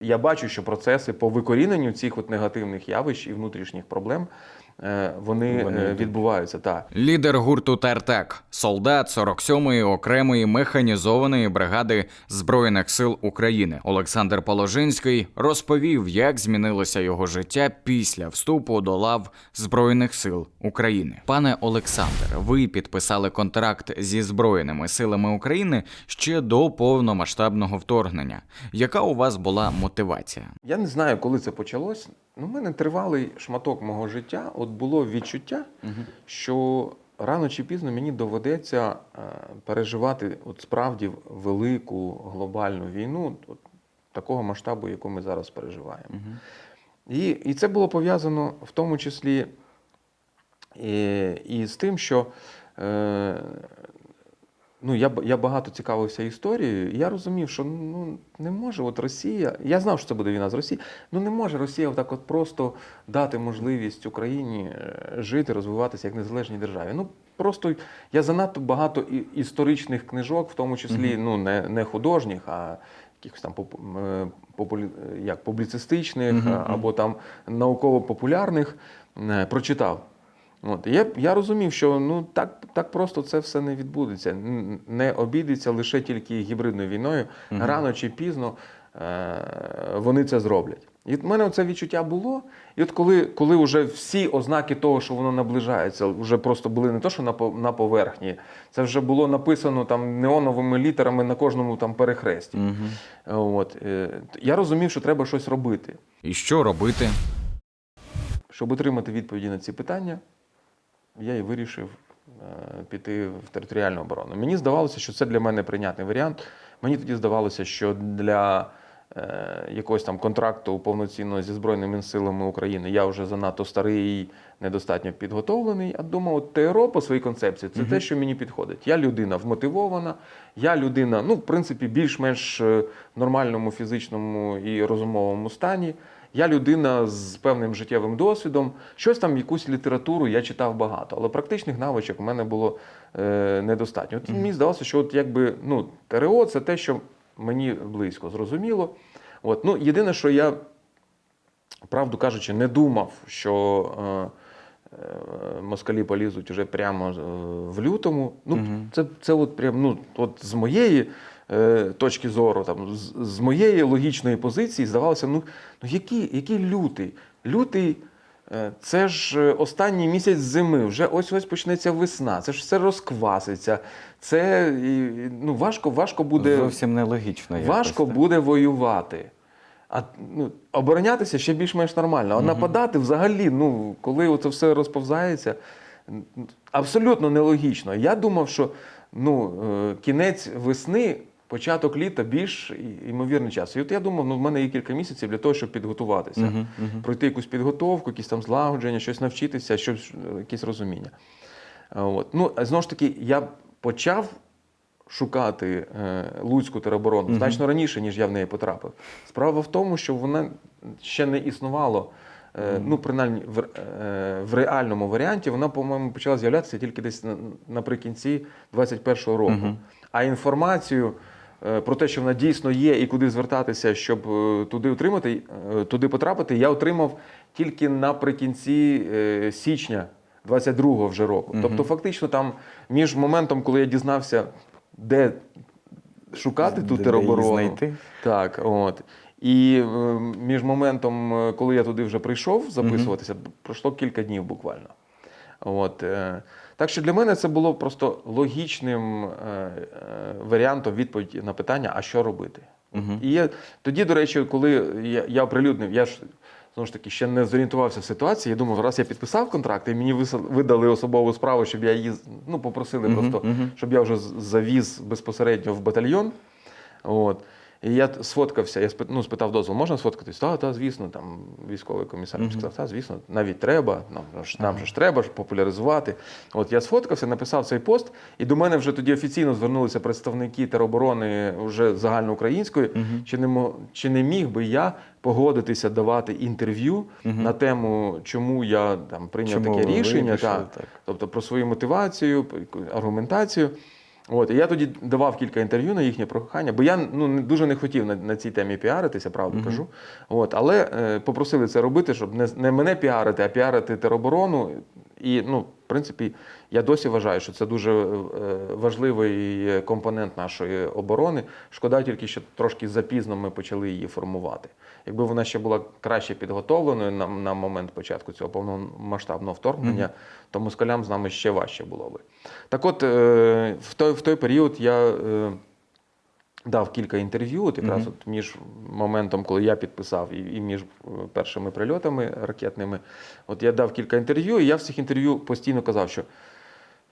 Я бачу, що процеси по викоріненню цих от негативних явищ і внутрішніх проблем вони, Вони е, відбуваються. Так. Лідер гурту Тертек, солдат 47-ї окремої механізованої бригади Збройних сил України Олександр Положинський розповів, як змінилося його життя після вступу до лав Збройних сил України. Пане Олександр, ви підписали контракт зі Збройними силами України ще до повномасштабного вторгнення. Яка у вас була мотивація? Я не знаю, коли це почалось. Ну, в мене тривалий шматок мого життя. От було відчуття, що рано чи пізно мені доведеться е, переживати от справді велику глобальну війну от, такого масштабу, яку ми зараз переживаємо. І, і це було пов'язано в тому числі і, і з тим, що е, ну, я, я багато цікавився історією, і я розумів, що ну, не може от Росія. Я знав, що це буде війна з Росією, ну не може Росія отак от просто дати можливість Україні е, жити, розвиватися як незалежній державі. Ну просто я занадто багато історичних книжок, в тому числі ну, не, не художніх, а якихось там е, популі... як, публіцистичних або там науково-популярних е, прочитав. От, я, я розумів, що ну так, так просто це все не відбудеться. Не обійдеться лише тільки гібридною війною. Рано чи пізно е, вони це зроблять. І в мене це відчуття було. І от коли, коли вже всі ознаки того, що воно наближається, вже просто були не то, що на, на поверхні, це вже було написано там неоновими літерами на кожному там перехресті. От, е, я розумів, що треба щось робити. І що робити? Щоб отримати відповіді на ці питання, я і вирішив е, піти в територіальну оборону. Мені здавалося, що це для мене прийнятний варіант. Мені тоді здавалося, що для е, якогось там контракту повноцінного зі Збройними силами України я вже занадто старий і недостатньо підготовлений. А думав, от ТРО по своїй концепції це те, що мені підходить. Я людина вмотивована, я людина, ну, в принципі, більш-менш е, нормальному фізичному і розумовому стані. Я людина з певним життєвим досвідом. Щось там, якусь літературу я читав багато, але практичних навичок у мене було е, недостатньо. От мені здалося, що от якби ну, ТРО це те, що мені близько, зрозуміло. От, ну, єдине, що я, правду кажучи, не думав, що е, е, москалі полізуть вже прямо е, в лютому. Ну, це, це от прям, ну, от з моєї точки зору, там, з, з моєї логічної позиції здавалося, ну, ну який, який лютий? Лютий. е, Це ж е, останній місяць зими, вже ось ось почнеться весна. Це ж все розкваситься. Це ну, важко, важко буде Зовсім нелогічно. важко так? буде воювати. А ну, оборонятися ще більш-менш нормально. А нападати взагалі, ну, коли це все розповзається, абсолютно нелогічно. Я думав, що ну, е, кінець весни, початок літа більш ймовірний час. І от я думав, ну, в мене є кілька місяців для того, щоб підготуватися, пройти якусь підготовку, якісь там злагодження, щось навчитися, щось, е, якесь розуміння. От. Ну, знову ж таки, я почав шукати е, Луцьку тероборону значно раніше, ніж я в неї потрапив. Справа в тому, що вона ще не існувало. е, Ну, принаймні, в, е, в реальному варіанті вона, по-моєму, почала з'являтися тільки десь на- наприкінці 21-го року. А інформацію про те, що вона дійсно є і куди звертатися, щоб е, туди отримати, е, туди потрапити, я отримав тільки наприкінці е, січня 22-го вже року. Тобто, фактично, там між моментом, коли я дізнався, де шукати ту тероборону, знайти. так, от. І е, між моментом, е, коли я туди вже прийшов записуватися, пройшло кілька днів буквально. От, е, так що для мене це було просто логічним е, е, варіантом відповіді на питання, а що робити. І я, тоді, до речі, коли я, я оприлюднив, я ж знову ж таки ще не зорієнтувався в ситуації. Я думав, раз я підписав контракт, і мені видали особову справу, щоб я її ну, попросили просто, щоб я вже завіз безпосередньо в батальйон. От. І я сфоткався, я ну, спитав дозвол, можна сфоткатись? Так, так, звісно, там військовий комісар сказав, так, звісно, навіть треба, нам, ж- нам же ж треба ж популяризувати. От я сфоткався, написав цей пост, і до мене вже тоді офіційно звернулися представники тероборони вже загальноукраїнської, чи, не чи не міг би я погодитися давати інтерв'ю на тему, чому я там прийняв Чому таке рішення, вирішили так, так? тобто про свою мотивацію, аргументацію. От, і я тоді давав кілька інтерв'ю на їхнє прохання, бо я ну, не- дуже не хотів на, на цій темі піаритися, правду кажу. От, але е, попросили це робити, щоб не, не мене піарити, а піарити тероборону. І, ну, в принципі, я досі вважаю, що це дуже е, важливий компонент нашої оборони. Шкода тільки, що трошки запізно ми почали її формувати. Якби вона ще була краще підготовленою на, на момент початку цього повномасштабного вторгнення, то москалям з нами ще важче було би. Так от, е, в той, в той період я е, дав кілька інтерв'ю, от якраз от між моментом, коли я підписав, і, і між е, першими прильотами ракетними. От я дав кілька інтерв'ю, і я в цих інтерв'ю постійно казав, що.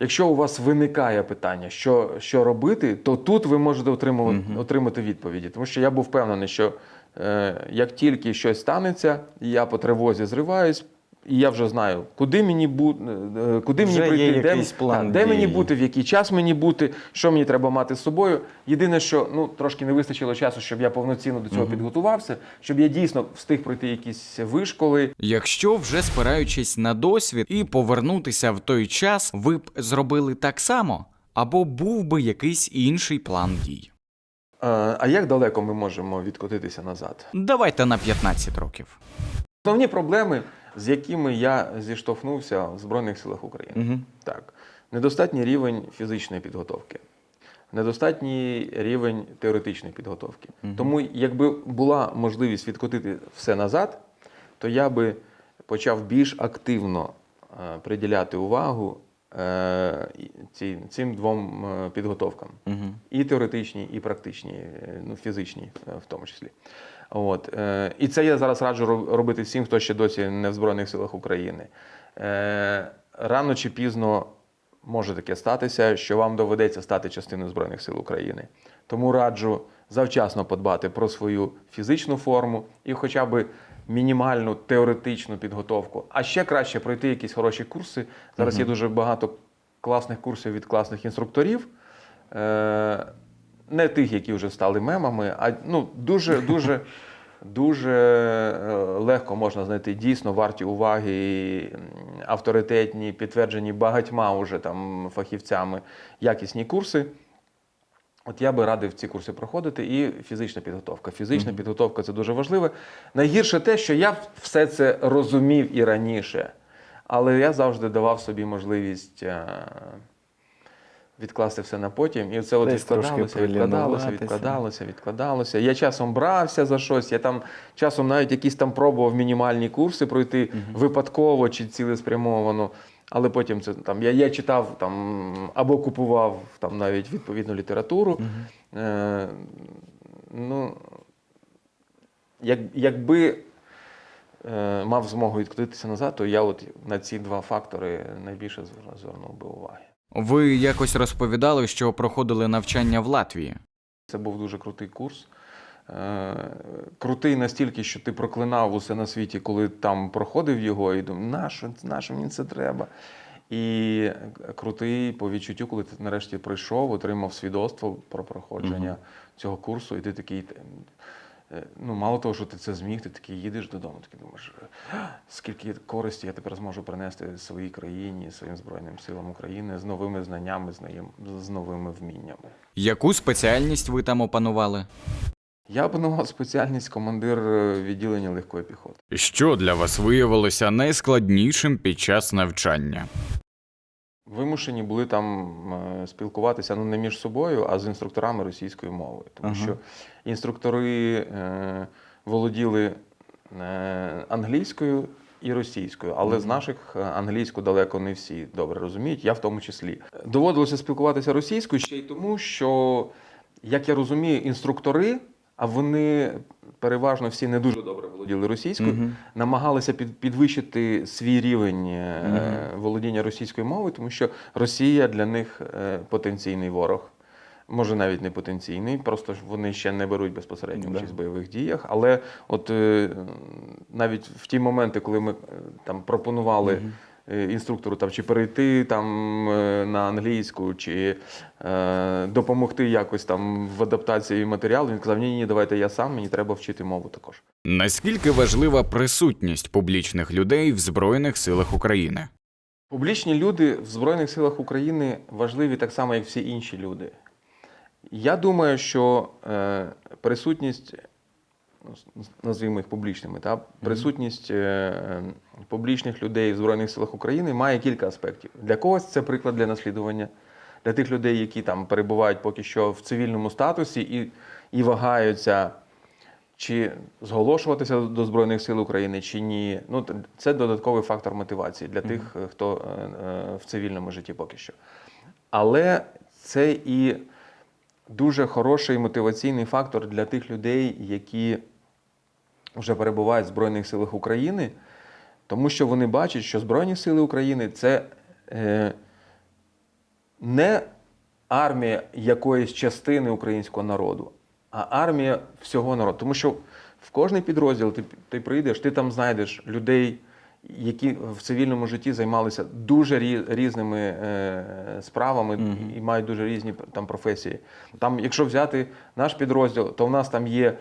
Якщо у вас виникає питання, що, що робити, то тут ви можете отримувати, отримати відповіді. Тому що я був впевнений, що е, як тільки щось станеться, я по тривозі зриваюсь, і я вже знаю, куди мені бути, куди Вже мені є прийти, де, план де мені бути, в який час мені бути, що мені треба мати з собою. Єдине, що ну трошки не вистачило часу, щоб я повноцінно до цього підготувався, щоб я дійсно встиг пройти якісь вишколи, Якщо вже спираючись на досвід і повернутися в той час, ви б зробили так само, або був би якийсь інший план дій. Е, А як далеко ми можемо відкотитися назад? Давайте на 15 років. Основні проблеми, з якими я зіштовхнувся в Збройних силах України. Угу. Так, недостатній рівень фізичної підготовки, недостатній рівень теоретичної підготовки. Тому, якби була можливість відкотити все назад, то я би почав більш активно е, приділяти увагу е, ці, цим двом е, підготовкам. Угу. І теоретичні, і практичні, ну, фізичні в тому числі. От. е, І це я зараз раджу робити всім, хто ще досі не в Збройних силах України. Е, Рано чи пізно може таке статися, що вам доведеться стати частиною Збройних сил України. Тому раджу завчасно подбати про свою фізичну форму і хоча б мінімальну теоретичну підготовку. А ще краще пройти якісь хороші курси. Зараз є дуже багато класних курсів від класних інструкторів. Не тих, які вже стали мемами, а ну, дуже, дуже, дуже е, легко можна знайти дійсно варті уваги, авторитетні, підтверджені багатьма уже там фахівцями якісні курси. От я би радив ці курси проходити і фізична підготовка. Фізична підготовка це дуже важливо. Найгірше те, що я все це розумів і раніше, але я завжди давав собі можливість е, відкласти все на потім. І це от відкладалося, відкладалося, відкладалося, відкладалося. Я часом брався за щось, я там часом навіть якісь там пробував мінімальні курси пройти випадково чи цілеспрямовано. Але потім це там я, я читав там або купував там навіть відповідну літературу. Е, ну, як, якби е, мав змогу відкотитися назад, то я от на ці два фактори найбільше звернув би уваги. Ви якось розповідали, що проходили навчання в Латвії. Це був дуже крутий курс. Е, крутий настільки, що ти проклинав усе на світі, коли там проходив його, і думав, нащо, нащо мені це треба? І крутий по відчуттю, коли ти нарешті прийшов, отримав свідоцтво про проходження цього курсу, і ти такий. Е, Ну, мало того, що ти це зміг, ти такий їдеш додому, такий думаєш, скільки користі я тепер зможу принести своїй країні, своїм Збройним силам України з новими знаннями, з новим- з новими вміннями. Яку спеціальність ви там опанували? Я опанував спеціальність командир е, відділення легкої піхоти. Що для вас виявилося найскладнішим під час навчання? Вимушені були там е, спілкуватися ну не між собою, а з інструкторами російської мови. Тому Ага. що інструктори е, володіли е, англійською і російською, але з наших е, англійську далеко не всі добре розуміють, я в тому числі. Доводилося спілкуватися російською ще й тому, що, як я розумію, інструктори, а вони переважно всі не дуже добре володіли російською, Мгм. намагалися під, підвищити свій рівень е, володіння російською мовою, тому що Росія для них е, потенційний ворог. Може, навіть не потенційний, просто ж вони ще не беруть безпосередньо участь в бойових діях. Але от е, навіть в ті моменти, коли ми там пропонували е, інструктору там, чи перейти там е, на англійську, чи е, допомогти якось там в адаптації матеріалу, він казав: ні, ні, давайте я сам, мені треба вчити мову також. Наскільки важлива присутність публічних людей в Збройних силах України? Публічні люди в Збройних силах України важливі так само, як всі інші люди. Я думаю, що е, присутність, назвімо їх публічними, та, присутність е, е, публічних людей в Збройних силах України має кілька аспектів. Для когось це приклад для наслідування, для тих людей, які там перебувають поки що в цивільному статусі і, і вагаються, чи зголошуватися до Збройних сил України, чи ні. Ну, це додатковий фактор мотивації для тих, е, хто в цивільному житті поки що. Але це і дуже хороший мотиваційний фактор для тих людей, які вже перебувають в Збройних силах України, тому що вони бачать, що Збройні Сили України це е, не армія якоїсь частини українського народу, а армія всього народу. Тому що в кожний підрозділ ти, ти прийдеш, ти там знайдеш людей, які в цивільному житті займалися дуже різними е, справами і мають дуже різні там професії. Там, якщо взяти наш підрозділ, то в нас там є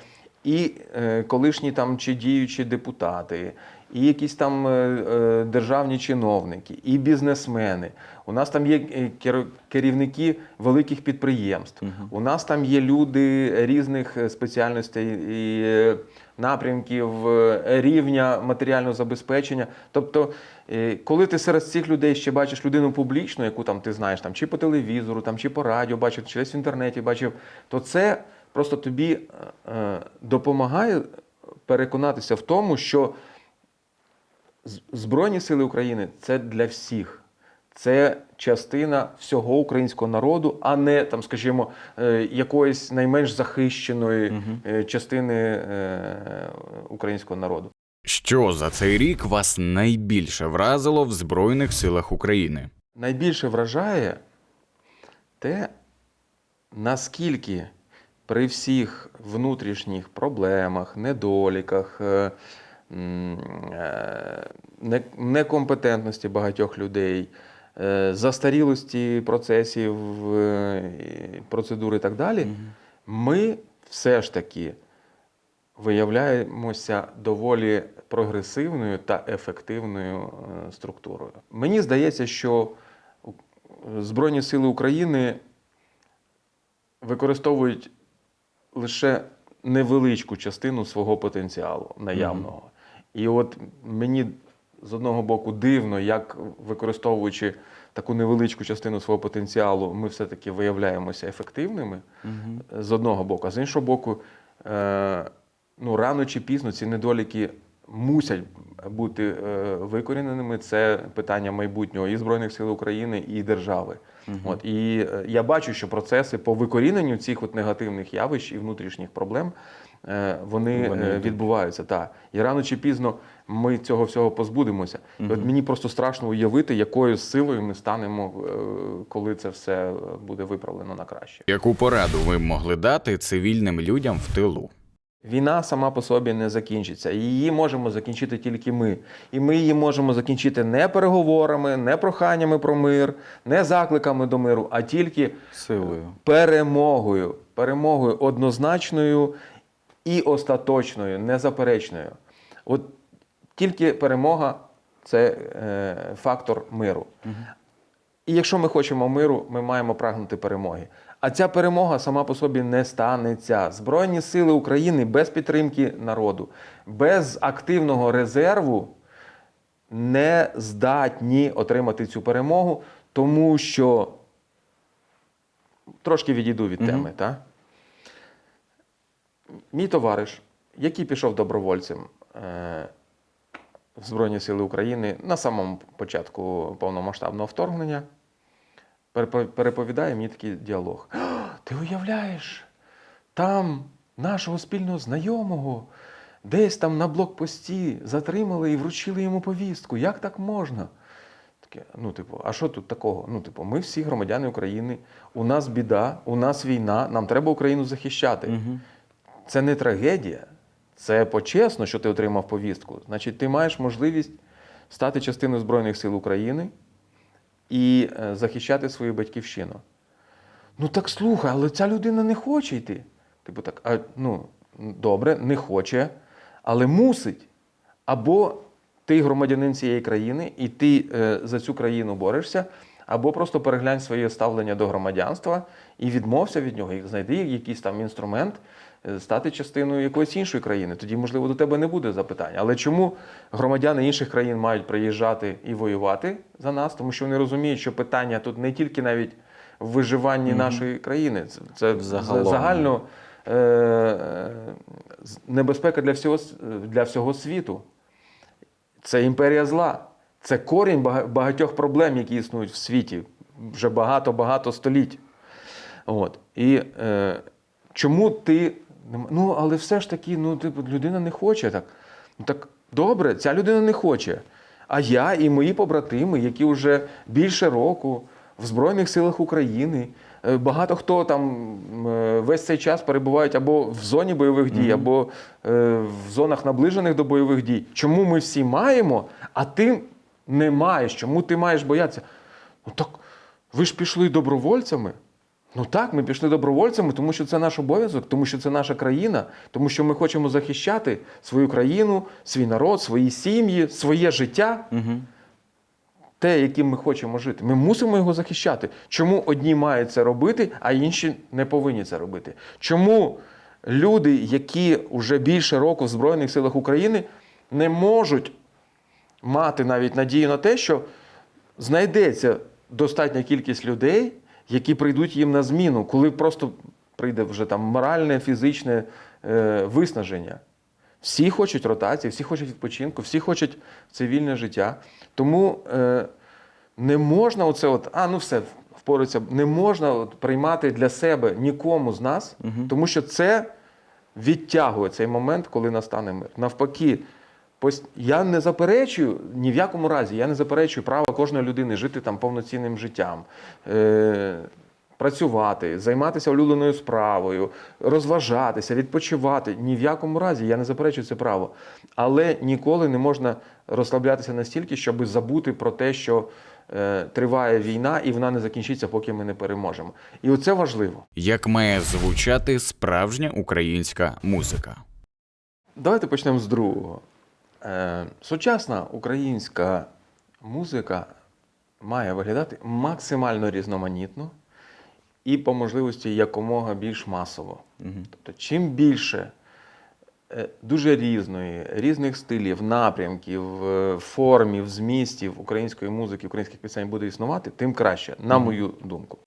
і е, колишні там чи діючі депутати, і якісь там е, е, державні чиновники, і бізнесмени. У нас там є керівники великих підприємств. У нас там є люди різних спеціальностей і напрямків, рівня матеріального забезпечення. Тобто, коли ти серед цих людей ще бачиш людину публічну, яку там ти знаєш, там чи по телевізору, там чи по радіо бачив, чи десь в інтернеті бачив, то це просто тобі е, е, допомагає переконатися в тому, що Збройні сили України це для всіх. Це частина всього українського народу, а не там, скажімо, е, якоїсь найменш захищеної е, частини українського народу. Що за цей рік вас найбільше вразило в Збройних силах України? Найбільше вражає те, наскільки при всіх внутрішніх проблемах, недоліках, е, е, не- некомпетентності багатьох людей, е, застарілості процесів, процедур і так далі, ми все ж таки виявляємося доволі прогресивною та ефективною структурою. Мені здається, що Збройні Сили України використовують лише невеличку частину свого потенціалу наявного. І от мені з одного боку дивно, як використовуючи таку невеличку частину свого потенціалу, ми все-таки виявляємося ефективними з одного боку, а з іншого боку, е, ну, рано чи пізно ці недоліки мусять бути е, викоріненими. Це питання майбутнього і Збройних сил України, і держави. От, і е, я бачу, що процеси по викоріненню цих от негативних явищ і внутрішніх проблем. е, Вони, Вони е, відбуваються. Так. І рано чи пізно ми цього всього позбудемося. І От мені просто страшно уявити, якою силою ми станемо, е, коли це все буде виправлено на краще. Яку пораду ви могли дати цивільним людям в тилу? Війна сама по собі не закінчиться. Її можемо закінчити тільки ми. І ми її можемо закінчити не переговорами, не проханнями про мир, не закликами до миру, а тільки Силою. перемогою. Перемогою однозначною і остаточною, незаперечною. От тільки перемога це е, фактор миру. І якщо ми хочемо миру, ми маємо прагнути перемоги. А ця перемога сама по собі не станеться. Збройні сили України без підтримки народу, без активного резерву не здатні отримати цю перемогу, тому що трошки відійду від теми. Та? Мій товариш, який пішов добровольцем е, в Збройні Сили України на самому початку повномасштабного вторгнення, переповідає мені такий діалог. Ти уявляєш, там нашого спільного знайомого десь там на блокпості затримали і вручили йому повістку. Як так можна? Таке, ну, типу, а що тут такого? Ну, типу, ми всі громадяни України, у нас біда, у нас війна, нам треба Україну захищати. Це не трагедія, це почесно, що ти отримав повістку. Значить, ти маєш можливість стати частиною Збройних сил України і е, захищати свою батьківщину. Ну так слухай, але ця людина не хоче йти. Типу так, а, ну, добре, не хоче, але мусить. Або ти громадянин цієї країни, і ти е, за цю країну борешся, або просто переглянь своє ставлення до громадянства і відмовся від нього, і знайди якийсь там інструмент стати частиною якоїсь іншої країни. Тоді, можливо, до тебе не буде запитань. Але чому громадяни інших країн мають приїжджати і воювати за нас? Тому що вони розуміють, що питання тут не тільки навіть в виживанні нашої країни, це, це загально е, е, небезпека для всього, для всього світу. Це імперія зла. Це корінь багатьох проблем, які існують в світі вже багато-багато століть. От. І е, чому ти. Ну, але все ж таки, ну, типу, людина не хоче так. Ну так добре, ця людина не хоче. А я і мої побратими, які вже більше року в Збройних силах України, е, багато хто там е, весь цей час перебувають або в зоні бойових дій, або е, в зонах наближених до бойових дій. Чому ми всі маємо, а ти не маєш? Чому ти маєш боятися? Ну так ви ж пішли добровольцями. Ну так, ми пішли добровольцями, тому що це наш обов'язок, тому що це наша країна, тому що ми хочемо захищати свою країну, свій народ, свої сім'ї, своє життя, Угу. те, яким ми хочемо жити. Ми мусимо його захищати. Чому одні мають це робити, а інші не повинні це робити? Чому люди, які вже більше року в Збройних силах України, не можуть мати навіть надію на те, що знайдеться достатня кількість людей, які прийдуть їм на зміну, коли просто прийде вже там моральне, фізичне е, виснаження. Всі хочуть ротації, всі хочуть відпочинку, всі хочуть цивільне життя. Тому е, не можна оце, от, а ну все, впорується, не можна от, приймати для себе нікому з нас, тому що це відтягує цей момент, коли настане мир. Навпаки, я не заперечую ні в якому разі, я не заперечую права кожної людини жити там повноцінним життям. Е, Працювати, займатися улюбленою справою, розважатися, відпочивати. Ні в якому разі я не заперечую це право. Але ніколи не можна розслаблятися настільки, щоб забути про те, що е, триває війна і вона не закінчиться, поки ми не переможемо. І оце важливо. Як має звучати справжня українська музика? Давайте почнемо з другого. Е, сучасна українська музика має виглядати максимально різноманітно і по можливості якомога більш масово. Тобто, чим більше е, дуже різної, різних стилів, напрямків, е, формів, змістів української музики, українських пісень буде існувати, тим краще, на мою думку.